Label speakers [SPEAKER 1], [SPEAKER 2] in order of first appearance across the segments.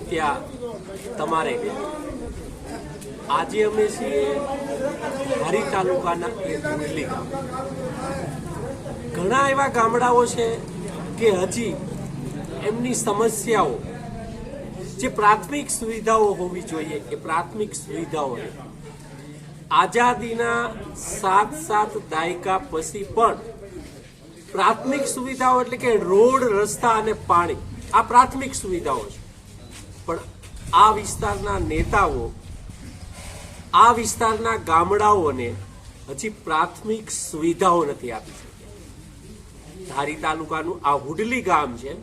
[SPEAKER 1] ત્યાં તમારે આજે અમે છીએ ધારી તાલુકાના એક ગામ. ઘણા એવા ગામડાઓ છે કે હજી એમની સમસ્યાઓ જે પ્રાથમિક સુવિધાઓ હોવી જોઈએ એ પ્રાથમિક સુવિધાઓ આઝાદીના સાત સાત દાયકા પછી પણ પ્રાથમિક સુવિધાઓ એટલે કે રોડ, રસ્તા અને પાણી, આ પ્રાથમિક સુવિધાઓ છે. પણ આ વિસ્તારના નેતાઓ, આ વિસ્તારના ગામડાઓને હજી પ્રાથમિક સુવિધાઓ નથી આપી શક્યા. ધારી તાલુકાનું આ હુડલી ગામ છે,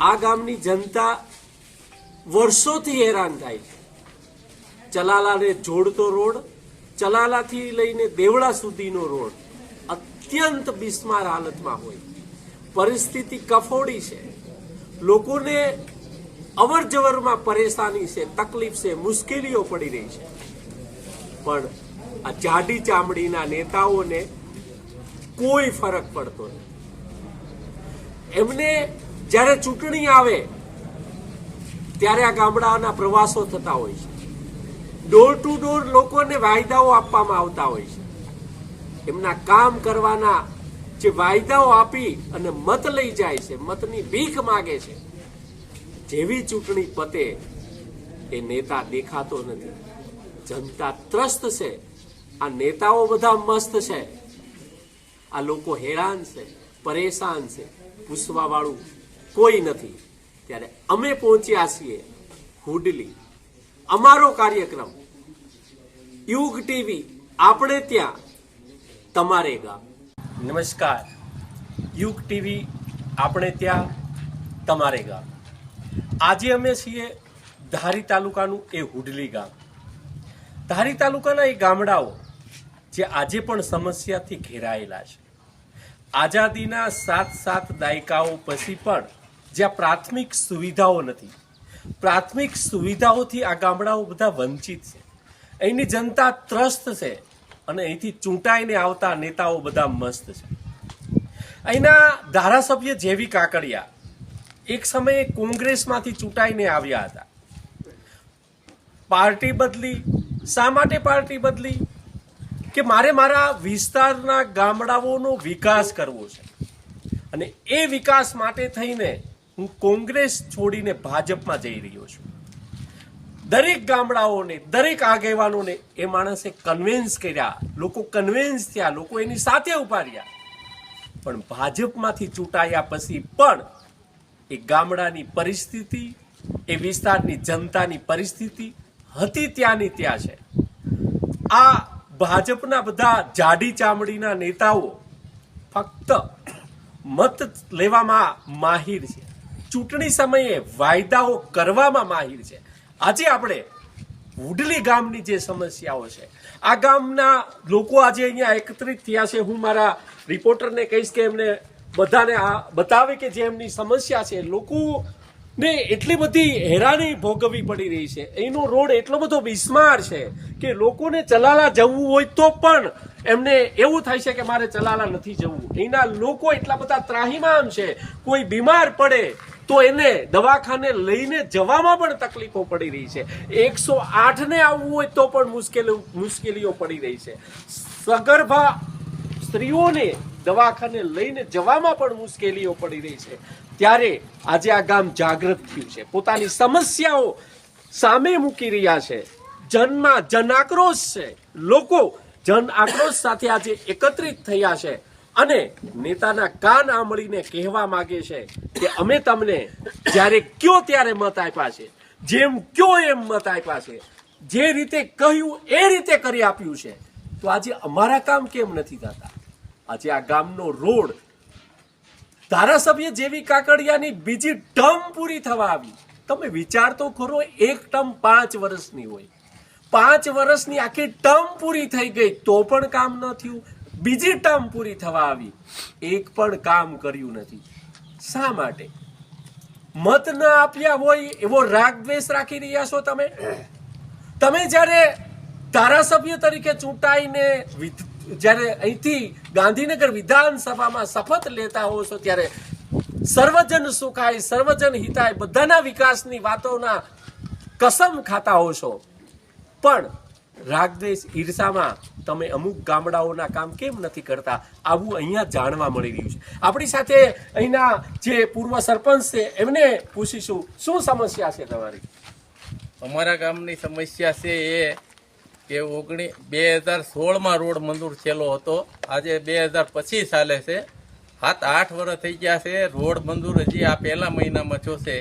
[SPEAKER 1] આ ગામની જનતા વર્ષોથી હેરાન થાય છે. ચલાલાને જોડતો રોડ, ચલાલાથી લઈને દેવળા સુધીનો રોડ અત્યંત બિસ્માર હાલતમાં હોય. પરિસ્થિતિ કફોડી છે. લોકોને અવર જવરમાં પરેશાની છે, તકલીફ છે, મુશ્કેલીઓ પડી રહી છે. પણ આ જાડી ચામડીના નેતાઓને કોઈ ફરક પડતો નથી. એમને જ્યારે ચૂંટણી આવે, ત્યારે આ ગામડાના પ્રવાસો થતા હોય છે. ડોર ટુ ડોર લોકોને વાયદાઓ આપવામાં આવતા હોય છે. એમના કામ કરવાના જે વાયદાઓ આપી અને મત લઈ જાય છે, મતની ભીખ માગે છે જેવી ચૂંટણી પતે, એ નેતા દેખાતો નથી. જનતા ત્રસ્ત છે. આ નેતાઓ બધા મસ્ત છે. આ લોકો હેરાન છે, પરેશાન છે પૂછવા વાળું કોઈ નથી. ત્યારે અમે પહોંચ્યા છીએ હુડલી. અમારો કાર્યક્રમ, યુગ ટીવી, આપણે ત્યાં, તમારે ગામ નમસ્કાર. યુગ ટીવી, આપણે ત્યાં, તમારે ગામ આજે અમે છીએ ધારી તાલુકાનું એ હુડલી ગામ. ધારી તાલુકાના એ ગામડાઓ જે આજે પણ સમસ્યાથી ઘેરાયેલા છે. આઝાદીના સાત સાત દાયકાઓ પછી પણ જ્યાં પ્રાથમિક સુવિધાઓ નથી, પ્રાથમિક સુવિધાઓથી આ ગામડાઓ બધા વંચિત છે. અહીંની જનતા ત્રસ્ત છે અને અહીંથી ચૂંટાઈને આવતા નેતાઓ બધા મસ્ત છે. અહીંના ધારાસભ્ય જેવી કાકડિયા એક સમયે કોંગ્રેસમાંથી ચૂંટાઈને આવ્યા હતા. પાર્ટી બદલી. શા માટે પાર્ટી બદલી? કે મારે મારા વિસ્તારના ગામડાઓનો વિકાસ કરવો છે. અને એ વિકાસ માટે થઈને હું કોંગ્રેસ છોડીને ભાજપમાં જઈ રહ્યો છું. દરેક ગામડાઓને, દરેક આગેવાનોને એ માણસે કન્વિન્સ કર્યા. લોકો કન્વિન્સ થયા, લોકો એની સાથે ઊભા પણ ભાજપમાંથી ચૂંટાયા પછી પણ એ ગામડાની પરિસ્થિતિ, એ વિસ્તારની જનતાની પરિસ્થિતિ હતી ત્યાંની ત્યાં છે. આ ભાજપના બધા જાડી ચામડીના નેતાઓ ફક્ત મત લેવામાં માહિર છે. ચૂંટણી સમયે વાયદાઓ કરવામાં માહિર છે. આજે આપણે વુડલી ગામની જે સમસ્યાઓ છે, આ ગામના લોકો આજે અહીંયા એકત્રિત થયા છે. હું મારા રિપોર્ટરને કહીશ કે એમને બધાને આ બતાવે કે જે એમની સમસ્યા છે, લોકોને એટલી બધી હેરાની ભોગવવી પડી રહી છે. એનો રોડ એટલો બધો બિસ્માર છે કે લોકોને ચલાલા જવું હોય તો પણ એમને એવું થાય છે કે મારે ચલાલા નથી જવું. એના લોકો એટલા બધા ત્રાહીમામ છે. કોઈ બીમાર પડે તો એને દવાખાને લઈને જવામાં પણ તકલીફો પડી રહી છે. એકસો આઠને આવવું હોય તો પણ મુશ્કેલી, મુશ્કેલીઓ પડી રહી છે. સગર્ભા સ્ત્રીઓને દવાખાને લઈને જવામાં પણ મુશ્કેલીઓ પડી રહી છે. ત્યારે આજે આ ગામ જાગૃત થયું છે. પોતાની સમસ્યાઓ સામે મૂકી રહ્યા છે. જનમાં જન આક્રોશ છે. લોકો જન આક્રોશ સાથે આજે એકત્રિત થયા છે. અને નેતાના કાન આંબળીને કહેવા માંગે છે કે અમે તમને જ્યારે કયો ત્યારે મત આપ્યા છે, જેમ કયો એમ મત આપ્યા છે, જે રીતે કહ્યું એ રીતે કરી આપ્યું છે. તો આજે અમારા કામ કેમ નથી થતા? આજે આ ગામનો રોડ ધારાસભ્ય જેવી કાકડિયાની બીજી ટર્મ પૂરી થવા આવી. તમે વિચાર તો ખરો, એક ટર્મ પાંચ વર્ષની હોય. પાંચ વર્ષની આખી ટર્મ પૂરી થઈ ગઈ, તો પણ કામ ન થયું. બીજી ટર્મ પૂરી થવા આવી. એક પણ કામ કર્યું નથી. શા માટે? મત ન આપ્યા હોય એવો રાગ દ્વેષ રાખી રહ્યા છો તમે? તમે જ્યારે ધારાસભ્ય તરીકે ચૂંટાઈને જ્યારે અહીંથી ગાંધીનગર વિધાનસભામાં શપથ લેતા હો છો ત્યારે સર્વજન સુખાય, સર્વજન હિતાય બધાના વિકાસની વાતોના કસમ ખાતા હો છો. પણ રાગદેશ ઈર્ષામાં તમે અમુક ગામડાઓના કામ કેમ નથી કરતા? આવું અહીંયા જાણવા મળી રહ્યું છે. આપણી સાથે અહીંના જે પૂર્વ સરપંચ છે, એમને પૂછીશું, શું સમસ્યા છે તમારી?
[SPEAKER 2] અમારા ગામની સમસ્યા છે એ કે ઓગણી બે હજાર સોળમાં રોડ મંજૂર થયેલો હતો. આજે બે હજાર પચીસ ચાલે છે. સાત આઠ વર્ષ થઈ ગયા છે. રોડ મંજૂર હજી આ પહેલા મહિનામાં છે.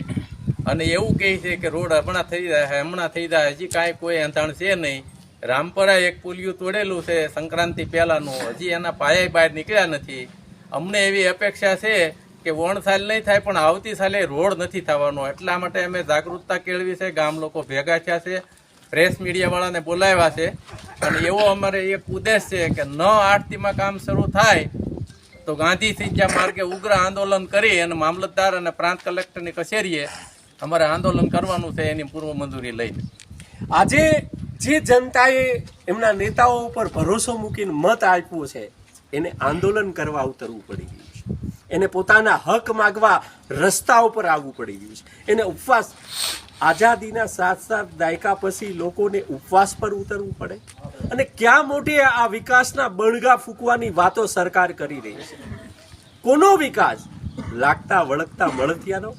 [SPEAKER 2] અને એવું કહે છે કે રોડ હમણાં થઈ જાય હમણાં થઈ જાય હજી કાંઈ કોઈ અંધાણ છે નહીં. રામપરા એક પુલિયું તોડેલું છે, સંક્રાંતિ પહેલાંનું. હજી એના પાયા બહાર નીકળ્યા નથી. અમને એવી અપેક્ષા છે કે વણસાલ નહીં થાય, પણ આવતી સાલે રોડ નથી થવાનો. એટલા માટે અમે જાગૃતતા કેળવી છે. ગામ લોકો ભેગા થયા છે. પ્રેસ મીડિયાવાળાને બોલાવ્યા છે. અને એવો અમારે એક ઉદ્દેશ છે કે ન આરતીમાં કામ શરૂ થાય તો ગાંધી સિંચા માર્ગે ઉગ્ર આંદોલન કરી અને મામલતદાર અને પ્રાંત કલેક્ટરની કચેરીએ અમારે આંદોલન કરવાનું છે એની પૂર્વ મંજૂરી લઈને
[SPEAKER 1] આજે જે જનતાએ એમના નેતાઓ ઉપર ભરોસો મૂકીને મત આપ્યો છે, એને આંદોલન કરવા ઉતરવું પડી ગયું છે. એને પોતાના હક માગવા રસ્તા ઉપર આવવું પડી ગયું છે. એને ઉપવાસ આઝાદીના સાત સાત દાયકા પછી લોકોને ઉપવાસ પર ઉતરવું પડે? અને ક્યાં મોટી આ વિકાસના બણગા ફૂંકવાની વાતો સરકાર કરી રહી છે? કોનો વિકાસ? લાગતા વળગતા મળતિયાનો?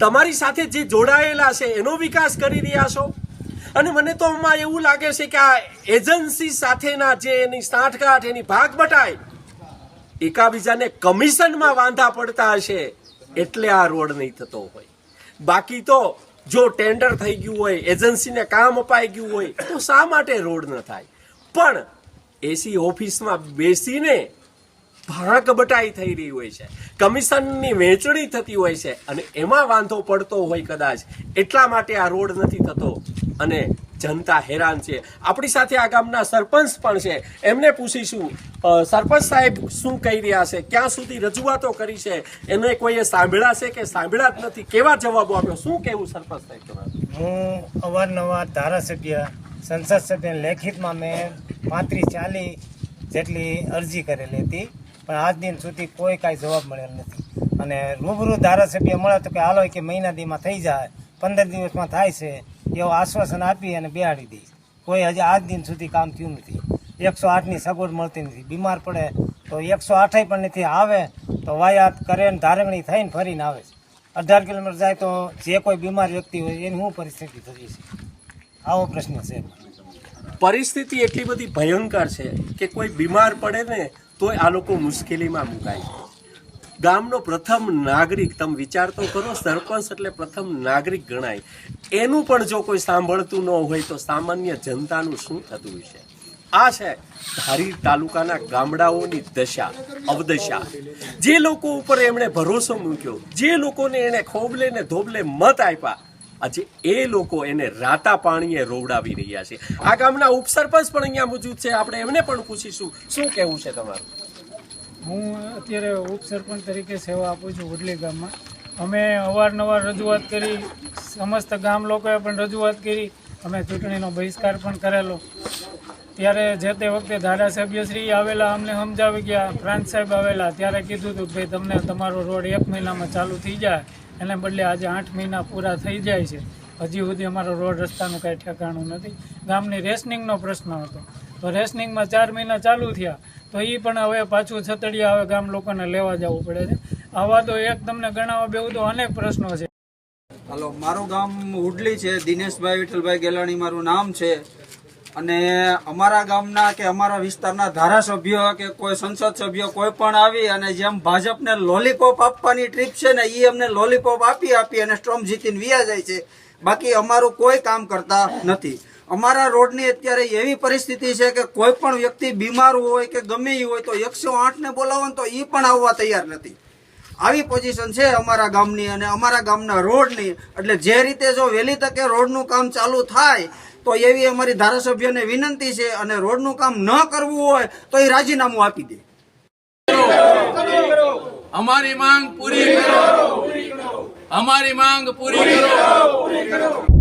[SPEAKER 1] તમારી સાથે જે જોડાયેલા છે, એનો વિકાસ કરી રહ્યા છો? અને મને તો આમાં એવું લાગે છે કે આ એજન્સી સાથેના જે એની સાંઠગાંઠ, એની ભાગ બટાય, એકાબીજાને કમિશનમાં વાંધા પડતા હશે, એટલે આ રોડ નહીં થતો હોય. બાકી તો જો ટેન્ડર થઈ ગયું હોય એજન્સીને કામ અપાઈ ગયું હોય, તો શા માટે રોડ ન થાય? પણ એસી ઓફિસમાં બેસીને ભાંક બટાઈ થઈ રહી હોય છે, કમિશનની વહેંચણી થતી હોય છે, અને એમાં વાંધો પડતો હોય કદાચ, એટલા માટે આ રોડ નથી થતો. અને જનતા હેરાન છે. આપણી સાથે આ ગામના સરપંચ પણ છે. એમને પૂછીશું સરપંચ સાહેબ શું કહી રહ્યા છે? ક્યાં સુધી રજૂઆતો કરી છે? એને કોઈએ સાંભળ્યા છે કે સાંભળ્યા જ નથી? કેવા જવાબો આપ્યો? શું કહેવું સરપંચ સાહેબ
[SPEAKER 3] હું અવારનવાર ધારાસભ્ય, સંસદ સભ્ય લેખિતમાં મેં પાંત્રીસ ચાલીસ જેટલી અરજી કરેલી હતી, પણ આજ દિન સુધી કોઈ કાંઈ જવાબ મળેલ નથી. અને રૂબરૂ ધારાસભ્ય મળે તો કે, હાલો કે મહિના દીમાં થઈ જાય, પંદર દિવસમાં થાય છે એવું આશ્વાસન આપી અને બેહાડી દઈશ કોઈ હજી આજ દિન સુધી કામ થયું નથી. એકસો આઠની સગવડ મળતી નથી. બીમાર પડે તો એકસો આઠય પણ નથી. આવે તો વાયાત કરે ને ધારગણી થઈને ફરીને આવે છે. અઢાર કિલોમીટર જાય તો જે કોઈ બીમાર વ્યક્તિ હોય એની શું પરિસ્થિતિ થતી છે આવો પ્રશ્ન છે.
[SPEAKER 1] પરિસ્થિતિ એટલી બધી ભયંકર છે કે કોઈ બીમાર પડે ને તોય આ લોકો મુશ્કેલીમાં મુકાય. ગામનો પ્રથમ નાગરિક, તમે વિચાર તો કરો, સરપંચ એટલે પ્રથમ નાગરિક ગણાય. એનું પણ જો કોઈ સાંભળતું ન હોય તો સામાન્ય જનતાનું શું થતું હશે? આ છે ધારી તાલુકાના ગામડાઓની દશા, અવદશા. જે લોકો ઉપર એમણે ભરોસો મૂક્યો, જે લોકોને એણે ખોબલે ને ધોબલે મત આપ્યા, આજે એ લોકો એને રાતા પાણીએ રોવડાવી રહ્યા છે. આ ગામના ઉપસરપંચ પણ અહીંયા મોજૂદ છે. આપણે એમને પણ પૂછીશું, શું કહેવું છે તમારું?
[SPEAKER 4] હું અત્યારે ઉપસરપંચ તરીકે સેવા આપું છું વડલી ગામમાં. અમે અવારનવાર રજૂઆત કરી, સમસ્ત ગામ લોકોએ પણ રજૂઆત કરી, અમે ચૂંટણીનો બહિષ્કાર પણ કરેલો. ત્યારે જે તે વખતે ધારાસભ્યશ્રી આવેલા અમને સમજાવી ગયા ફ્રાન્સ સાહેબ આવેલા, ત્યારે કીધું હતું ભાઈ તમને તમારો રોડ એક મહિનામાં ચાલુ થઈ જાય, એને બદલે આજે આઠ મહિના પૂરા થઈ જાય છે. હજી સુધી અમારો રોડ રસ્તાનું કાંઈ ઠેકાણું નથી. ગામની રેશનિંગનો પ્રશ્ન હતો. તો રેશનિંગમાં ચાર મહિના ચાલુ થયા. તો એ પણ હવે પાછું છતડિયા હવે ગામ લોકોને લેવા જવું પડે છે. આવા તો એક તમને ગણાવવા બેવું તો અનેક પ્રશ્નો છે.
[SPEAKER 5] હાલો, મારું ગામ ઉડલી છે, દિનેશભાઈ વિઠ્ઠલભાઈ ગેલાણી મારું નામ છે. અને અમારા ગામના કે અમારા વિસ્તારના ધારાસભ્ય કે કોઈ સંસદ સભ્ય કોઈ પણ આવી અને જેમ ભાજપને લોલીપોપ આપવાની ટ્રીપ છે ને એ અમને લોલીપોપ આપી આપી અને સ્ટ્રોમ જીતીને વિયા જાય છે. બાકી અમારું કોઈ કામ કરતા નથી. અમારા રોડની અત્યારે એવી પરિસ્થિતિ છે કે કોઈ પણ વ્યક્તિ બીમાર હોય કે ગમે એ હોય તો એકસો આઠને બોલાવો તો એ પણ આવવા તૈયાર નથી. આવી પોઝિશન છે અમારા ગામની અને અમારા ગામના રોડની. એટલે જે રીતે જો વહેલી તકે રોડનું કામ ચાલુ થાય, તો એવી અમારી ધારાસભ્યને વિનંતી છે અને રોડનું કામ ન કરવું હોય તો એ રાજીનામું આપી દે.
[SPEAKER 2] અમારી માંગ પૂરી કરો. અમારી માંગ પૂરી કરો.